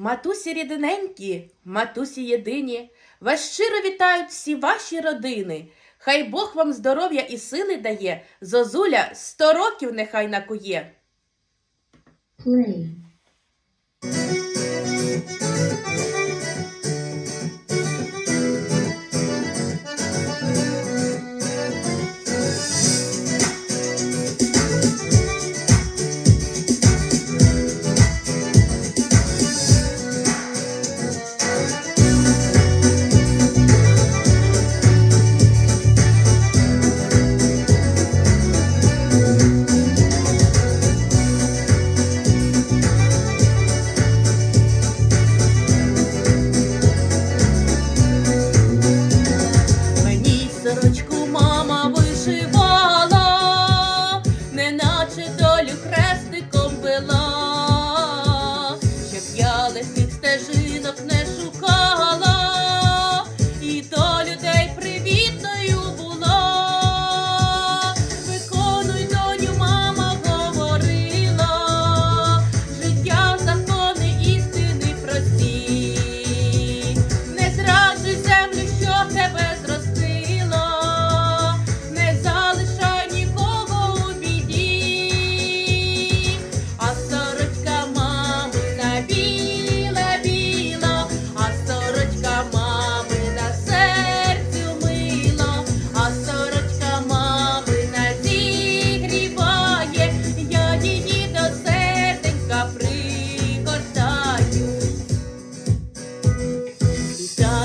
Матусі рідненькі, матусі єдині, вас щиро вітають всі ваші родини. Хай Бог вам здоров'я і сили дає, зозуля сто років нехай накує. Play.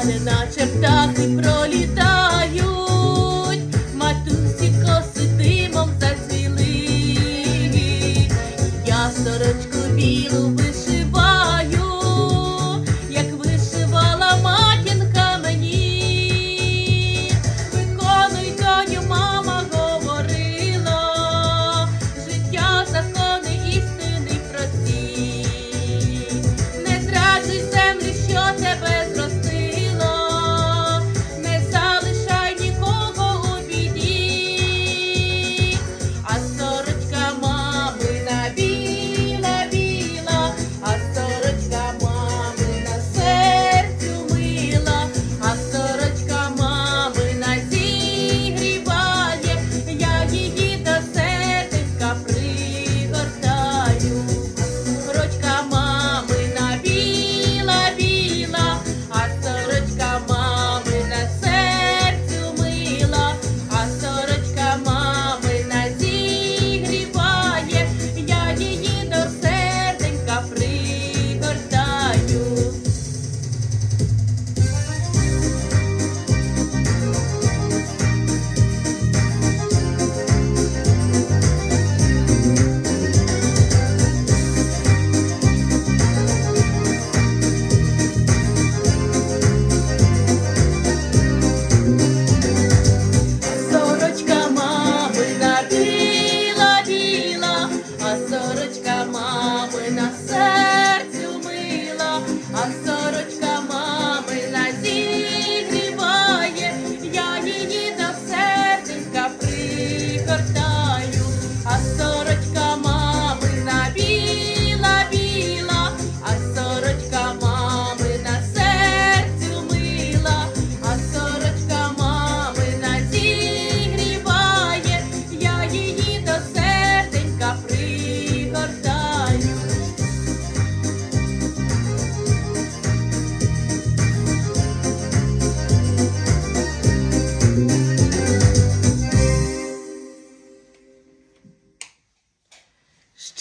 мене, наче птах і про.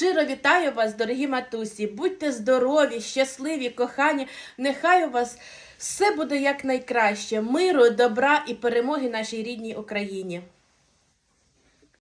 Щиро вітаю вас, дорогі матусі. Будьте здорові, щасливі, кохані. Нехай у вас все буде як найкраще, миру, добра і перемоги нашій рідній Україні.